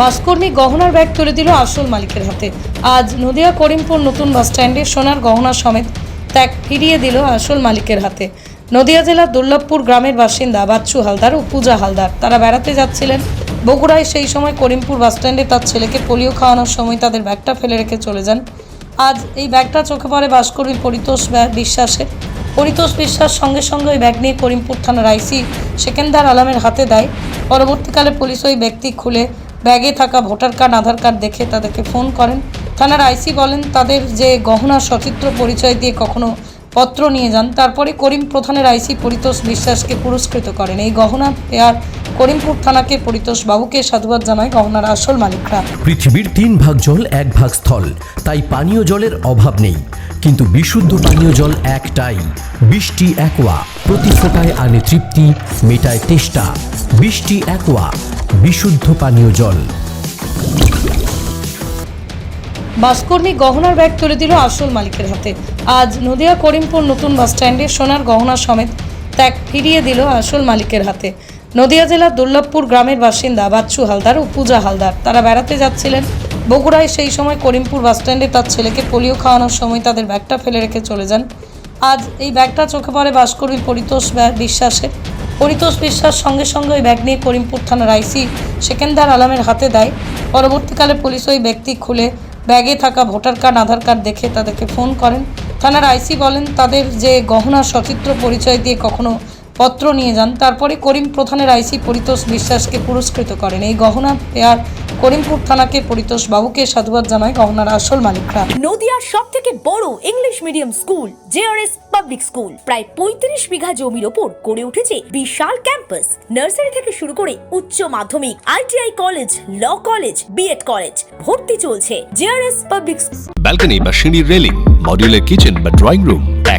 বাসকর্মী গহনার ব্যাগ তুলে দিল আসল মালিকের হাতে। আজ নদিয়া করিমপুর নতুন বাস স্ট্যান্ডে সোনার গহনা সমেত ত্যাগ ফিরিয়ে দিল আসল মালিকের হাতে। নদিয়া জেলার দুর্লভপুর গ্রামের বাসিন্দা বাচ্চু হালদার ও পূজা হালদার, তারা বেড়াতে যাচ্ছিলেন। বগুড়ায় সেই সময় করিমপুর বাস স্ট্যান্ডে তার ছেলেকে পোলিও খাওয়ানোর সময় তাদের ব্যাগটা ফেলে রেখে চলে যান। আজ এই ব্যাগটা চোখে পড়ে বাসকর্মী পরিতোষ বিশ্বাসের। পরিতোষ বিশ্বাস সঙ্গে সঙ্গে ওই ব্যাগ নিয়ে করিমপুর থানার আইসি সেকেন্দার আলমের হাতে দেয়। পরবর্তীকালে পুলিশ ওই ব্যক্তি খুলে ব্যাগে থাকা ভোটার কার্ড, আধার কার্ড দেখে তাদেরকে ফোন করেন। থানার আইসি বলেন, তাদের যে গহনা, সচিত্র পরিচয় দিয়ে কখনো পত্র নিয়ে যান। তারপরে করিম প্রধানের আইসি পরিতোষ বিশ্বাসকে পুরস্কৃত করেন। এই গহনা পেয়ার করিমপুর থানাকে পরিতোষ বাবুকে সাধুবাদ জানায় গহনার আসল মালিকরা। পৃথিবীর তিন ভাগ জল, এক ভাগ স্থল। তাই পানীয় জলের অভাব নেই। কিন্তু বিশুদ্ধ পানীয় জল একটাই। বৃষ্টি, একোয়া। প্রতি ফোটায় আনে তৃপ্তি, মেটায় তেষ্টা। বৃষ্টি, একোয়া। বিশুদ্ধ পানীয় জল। বাসকর্মী গহনার ব্যাগ তুলে দিল আসল মালিকের হাতে। আজ নদিয়া করিমপুর নতুন বাস স্ট্যান্ডে সোনার গহনা সমেত ত্যাগ ফিরিয়ে দিল আসল মালিকের হাতে। নদিয়া জেলার দুর্লভপুর গ্রামের বাসিন্দা বাচ্চু হালদার ও পূজা হালদার তারা বেড়াতে যাচ্ছিলেন। বগুড়ায় সেই সময় করিমপুর বাস স্ট্যান্ডে তার ছেলেকে পোলিও খাওয়ানোর সময় তাদের ব্যাগটা ফেলে রেখে চলে যান। আজ এই ব্যাগটা চোখে পড়ে বাসকর্মী পরিতোষ বিশ্বাসের। পরিতোষ বিশ্বাস সঙ্গে সঙ্গে ওই ব্যাগ নিয়ে করিমপুর থানার আইসি সেকেন্দার আলমের হাতে দেয়। পরবর্তীকালে পুলিশ ওই ব্যক্তি খুলে ব্যাগে থাকা ভোটার কার্ড, আধার কার্ড দেখে তাদেরকে ফোন করেন। থানার আইসি বলেন, তাদের যে গহনা, সচিত্র পরিচয় দিয়ে কখনো পত্র নিয়ে যান। তারপরে করিম প্রধানের আইসি পরিতোষ বিশ্বাসকে পুরস্কৃত করেন। এই গহনা পেয়ার করিমপুর থানাকে পরিতোষ বাবুকে সাধুবাদ জানায় গহনার আসল মালিকরা। নদিয়ার সব থেকে বড় English medium school JRS public school প্রায় পঁয়ত্রিশ বিঘা জমির ওপর গড়ে উঠেছে বিশাল ক্যাম্পাস নার্সারি থেকে শুরু করে উচ্চ মাধ্যমিক ITI college law college BEd college ভর্তি চলছে জেআরএস পাবলিক ব্যালকনি বা সিঁড়ির রেলিং মডিউলার কিচেন বা ড্রয়িং রুম